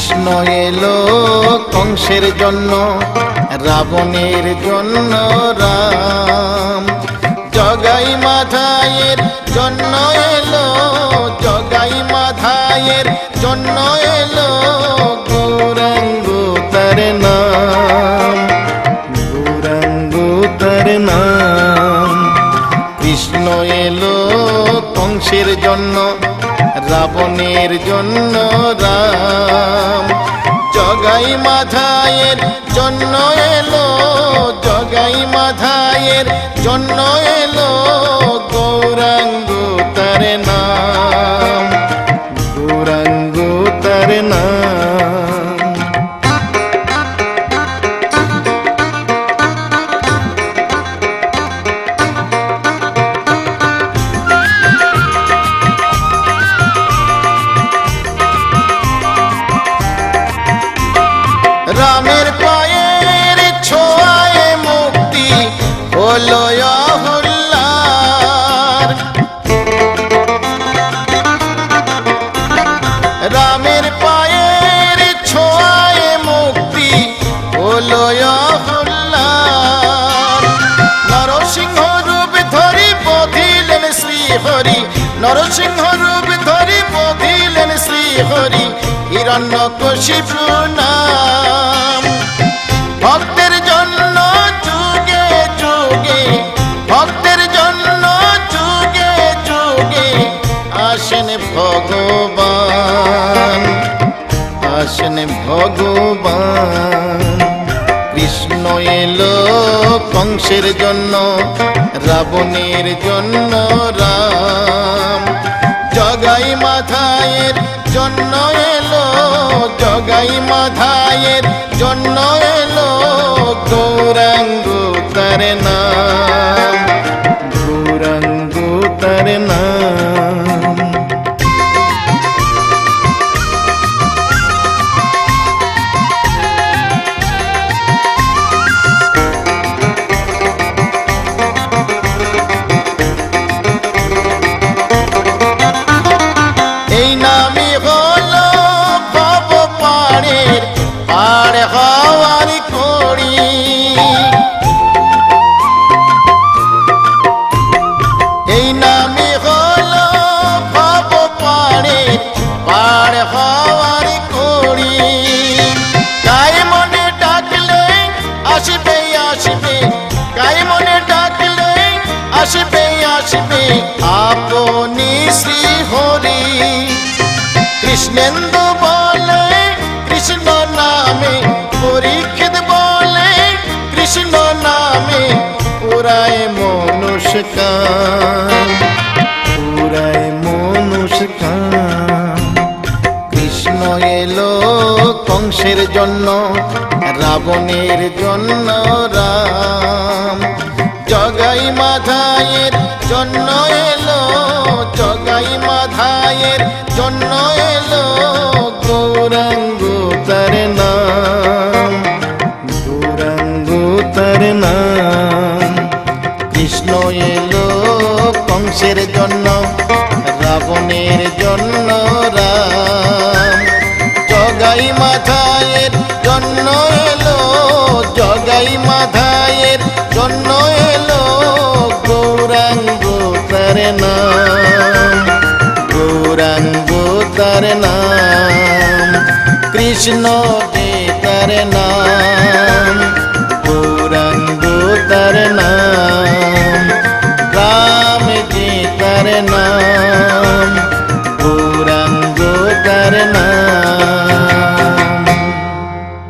এলো কংসের জন্য, রাবণের জন্য রাম। জগাই মাধায়ের জন্য এলো, জগাই মাধায়ের জন্য এলো, গৌরাঙ্গ তার নাম, গৌরাঙ্গ তার নাম। কৃষ্ণ এলো কংসের জন্য রাবণের জন্য রাম। জগাই মাথায়ের জন্য এলো জগাই মাথায়ের জন্য এলো রামের পায়ের ছোঁয়ায় মুক্তি হলো অহল্লার। রামের পায়ের ছোঁয়ায় মুক্তি নরসিংহ রূপ ধরি বধিলেন শ্রী হরি নরসিংহ রূপ ধরি বধিলেন শ্রী হরি হিরণ্য আসেন ভগবান আসেন ভগবান। কৃষ্ণ এলো কংসের জন্য রাবণের জন্য রাম। জগাই মাথায়ের জন্য আসবে আপনি শ্রী হরি কৃষ্ণেন্দু বলে, কৃষ্ণ নামে, পরীক্ষিত বলে, কৃষ্ণ নামে, পুরায় মনুষ্কান পুরায় মনুষ্কান কৃষ্ণ এলো কংসের জন্য, রাবণের জন্য রাম। জগাই মাধায়ের জন্য এলো, জগাই মাধায়ের জন্য এলো, গৌরাঙ্গ তার নাম, গৌরাঙ্গ তার নাম। কৃষ্ণ এলো কংসের জন্য, রাবণের জন্য রাম। জগাই মাথায়ের জন্য কৃষ্ণ দে তার নাম। গৌরাঙ্গ তার নাম।